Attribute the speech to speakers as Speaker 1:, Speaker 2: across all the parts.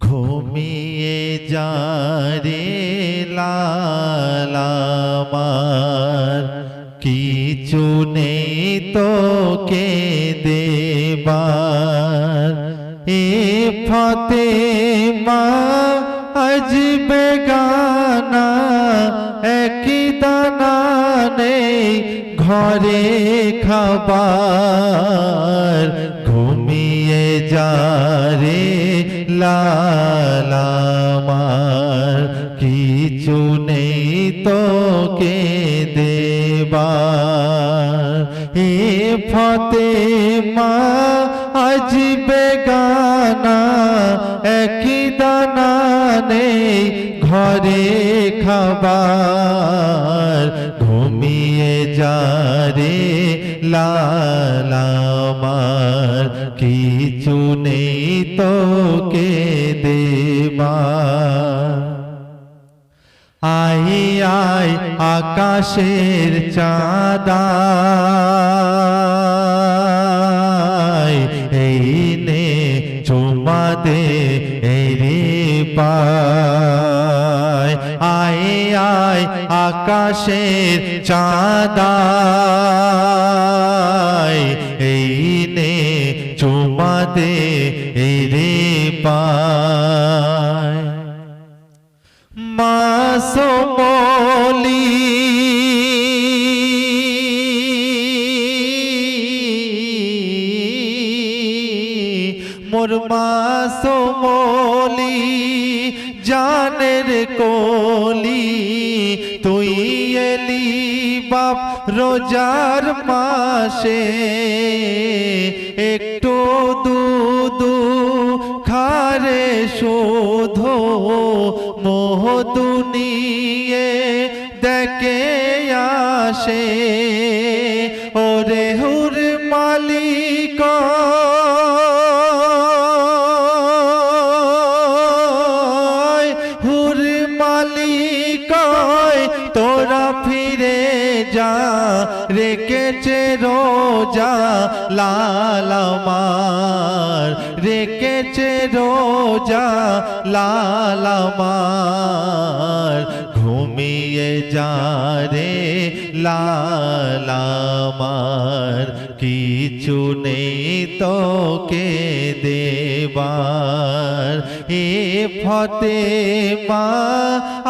Speaker 1: ঘুমিয়ে যা রে লালামার কিছু নেই তোকে দেবার। এ ফতে মা আজ বেগানা, একই দানা নেই ঘরে খাবার। দেবার হে ফতে মা আজ বেগানা একই দানা ঘরে খাবার। ঘুমিয়ে যা রে লালামার কিছু নেই তোকে আই আই আকাশের চাঁদা এই নে চুমা দে রে পায়। আই আই আকাশের চাঁদা এই নে চুমা দে রে পায়। মাসমলি মোর মাসমলি জানের কলি, তুই এলি বাপ রোজার মাসে, একটু দুদু খারে শোধ মোহ দুনিয়ে দেখে আসে। লালামার রেখেছে রোজা লালামার ঘুমিয়ে যা রে লালামার কিছু নেই তোকে দেবার। এ ফতে মা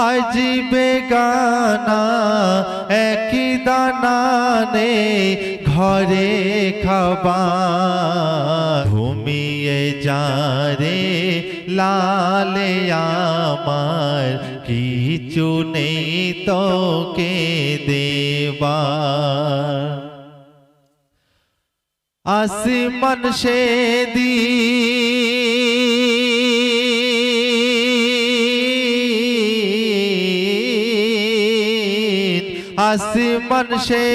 Speaker 1: আজ বেগানা একই দানা নেই ঘরে খাবার ঘুমিয়ে যারে লালে আমার কিছু নেই তোকে আসি আসমান সে দিন আসমান সে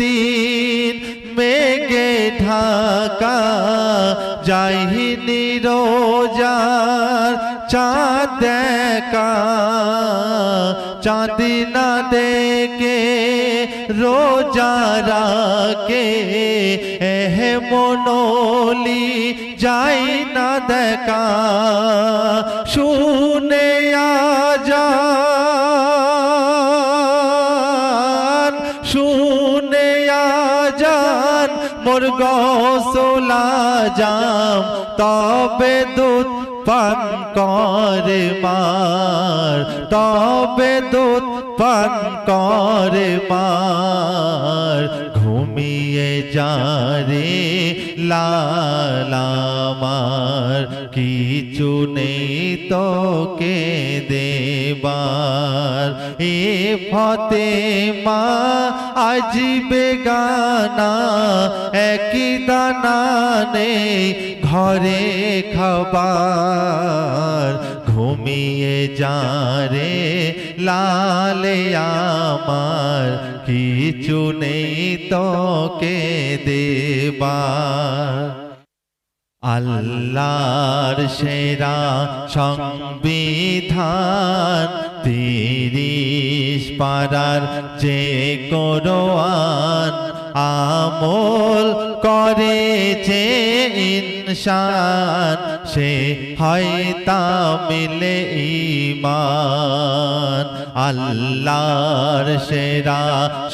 Speaker 1: দিন মেঘে ঢাকা যাইনি রোজার চাঁদ দেখা। চাঁদি না দেখে রোজা রাকে এহ মনলি যাই না দেখা। শুনে আজান মোর গোসলা যাম তবে দুধ পান করে মার তবে দুধ পান করে মার। ঘুমিয়ে যা রে লালামার কিছু নেই তোকে দেবার। এ ফতে মা আজ বেগানা একই দানা নেই ঘরে খাবার। ঘুমিয়ে যা রে, লালে আমার, কিছু নেই তোকে দেবার। আল্লাহর সেরা সংবিধান তিরিশ পারার যে কোরআন আমল করেছে ইনসান সে হয় তামিলে ইমান আল্লাহর সেরা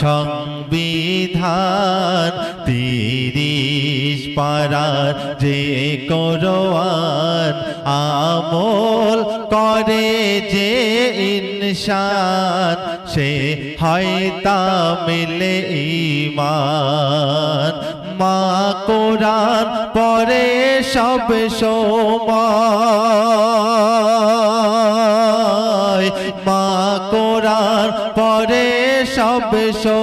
Speaker 1: সংবিধান তিরিশ পারার যে করোয়ান আমল করে যে ইনসান সে হয় তামিলে ইমান মা কোরআন পরে সব সময়। মা কোরআন পরে সব সময়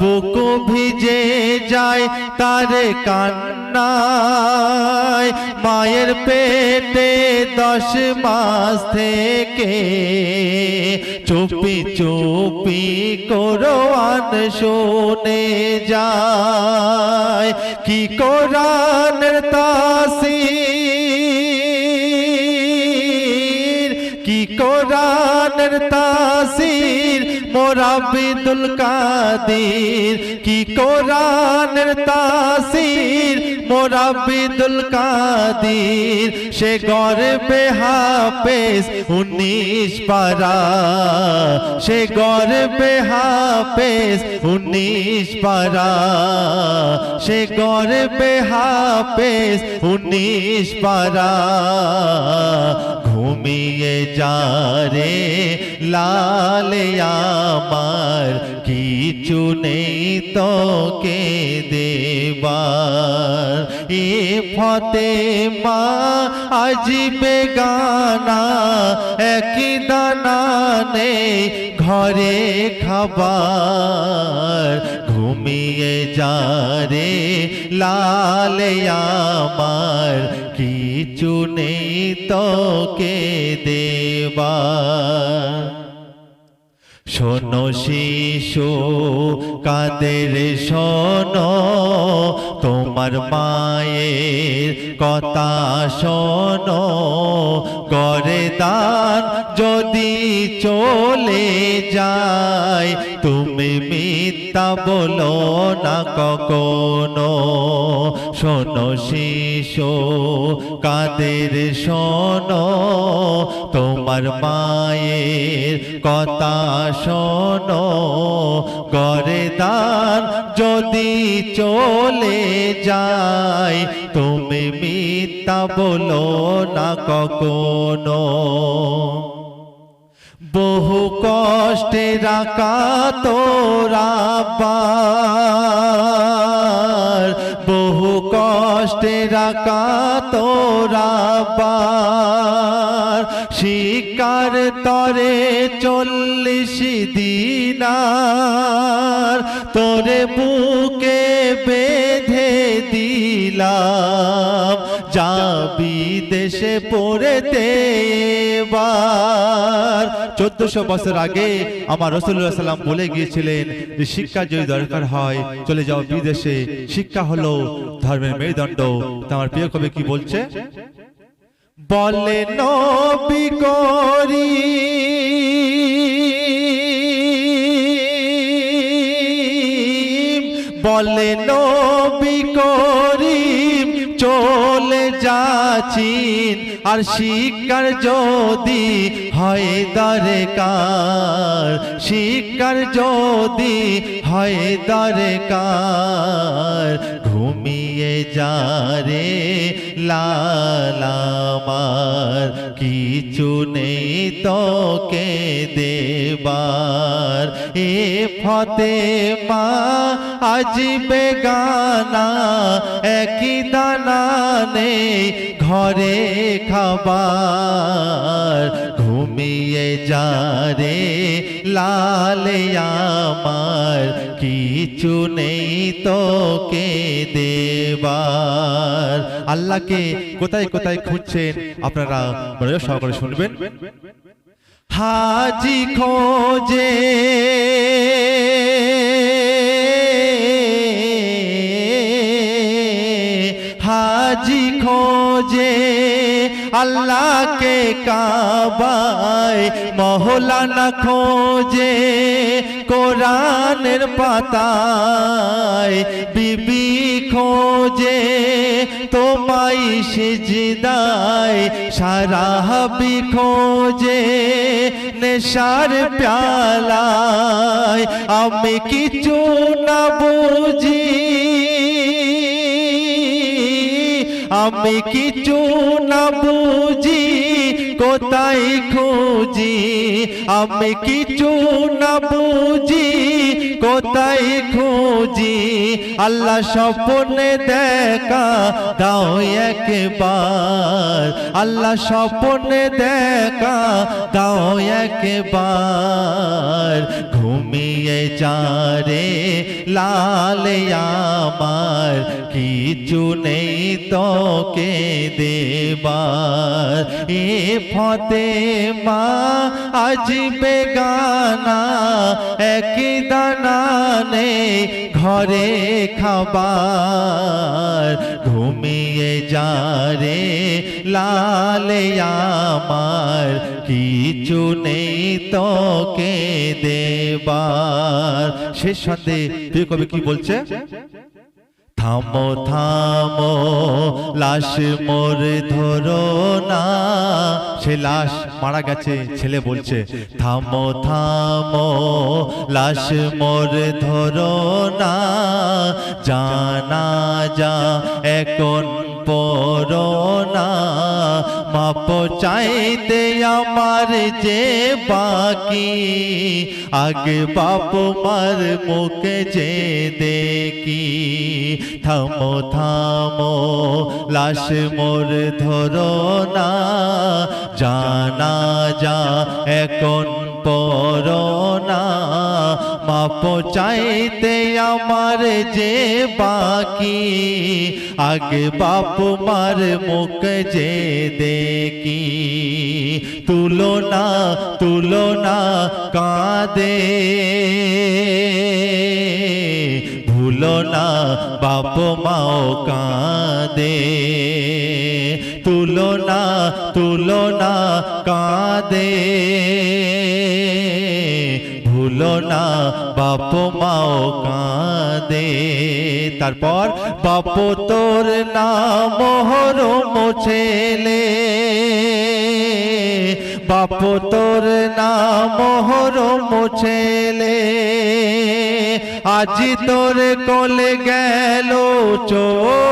Speaker 1: বুক ভিজে যায় তার কান্নায়। মায়ের পেটে দশ মাস থেকে চুপি চুপি কোরআন শুনে যায়। কি কোরআনের তাসির? কি কোরআনের তাসির? মোরাবিদুল কাদির, কি কোরআনের তাসির? মোরাবিদুল কাদির, সে গর্বে হাফেজ উনিশ পারা। সে গর্বে হাফেজ উনিশ পারা। সে গর্বে হাফেজ উনিশ পারা। ঘুমিয়ে যা রে, লালে আমার, কিছু নেই তোকে দেবার। এ ফতে মা আজিবে গানা, একই দানা নেই ঘরে খাবার। ঘুমিয়ে যা রে, লালে আমার কিছু নেই তোকে দেবার শোনো শিশু, কাদের শোনো, তোমার মায়ের কথা শোনো। করে দান যদি চলে যায়, তুমি মিথ্যা বলো না কখনো। শোনো শিশু, কাদের শোনো, তোমার মায়ের কথা শোনো। করে দান যদি চলে যায়, তুমি মিথ্যা বলো না কখনো। বহু কষ্টে রাখা তোরা বহু কষ্টে রাখা তোরা শিকার তরে চল্লিশ দিনার, তোরে বুকে বেঁধে দিলাম। যাবি দেশে পড়েতে এবার। চোদ্দশো বছর আগে আমার রসুল্লাহ সাল্লাম বলে গিয়েছিলেন যে শিক্ষা যদি দরকার হয়, চলে যাও বিদেশে। শিক্ষা হলো ধর্মের মেরুদণ্ড। আমার প্রিয় কবি কি বলছে? বলে, নবী করি যাচিন আর শিকার যদি হয় দরকার শিকার যদি হয় দরকার ঘুমিয়ে যা রে লালামার কিছু নেই তোকে দেবার। এ ফতে মা আজিবে গানা একই দানা নেই ঘরে খাবার। ঘুমিয়ে যা রে, লালে আমার। কিছু নেই তোকে দেবার। আল্লাহকে কোথায় কোথায় খুঁজছেন আপনারা মনোযোগ সহকারে শুনবেন। হাজি খোঁজে। হাজি খোঁজে আল্লাহকে কাবায়, মহলানা খোঁজে কোরআনের পাতায়, বিবি খোঁজে তোমায় সিজদায় সারাবি খোঁজে নেশার প্যালায়, আমি কিছু না বুঝি আমি কিছু না বুঝি, কোথায় খুঁজি? আমি কিছু না বুঝি, কোথায় খুঁজি? আল্লাহ স্বপ্নে দেখা দাও একবার। আল্লাহ স্বপ্নে দেখা দাও একবার। ঘুমিয়ে যা রে লাল আমার কিছু নেই তোকে দেবার। এ ফতে মা আজ বেগানা এক দানা ঘরে খাবার। ঘুমিয়ে যা রে লাল আমার কিছু নেই তোকে দেবার। শেষ সন্ধে তুই কবি কি বলছে? থামো থামো, লাশ মোর ধরো না। সে লাশ মারা গেছে, ছেলে বলছে। থামো থামো, লাশ মোর ধরো না। জানা যা এখন পড়ো না। মাপ চাইতে আমার যে বাকি। আগে বাপ মার মুখে যে দেখি। থামো থামো, লাশ মোর ধরো না। জানা যা এখন পর মাপ চাইতে আমার যে বাকি। আগে বাপ মার মুখ যে দেখি। তুলনা তুলনা কাঁদে। ভুলো না, বাপ মাও কাঁদে। তুলনা তুলনা কাঁদে। ভুলো না, বাপ মাও কাঁদে। তারপর বাপ তোর নাম হরম ছেলে। বাপ তোর নাম হরম ছেলে। আজি তোর কোলে গেল চলে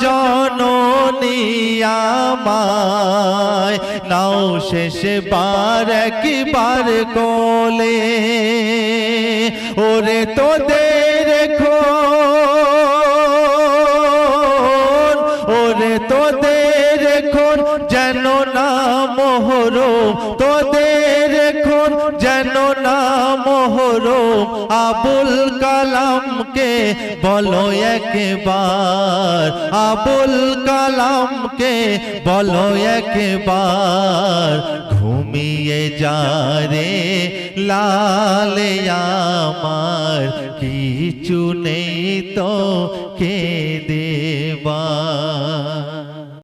Speaker 1: জননী আমায়। নাও শেষ বার একবার কোলে। ওরে তোদের যেন না মোহর আবুল কালামকে, বলো একবার। আবুল কালামকে, বলো একবার। ঘুমিয়ে যা রে লাল আমার, কিছু নেই তো কে দেবার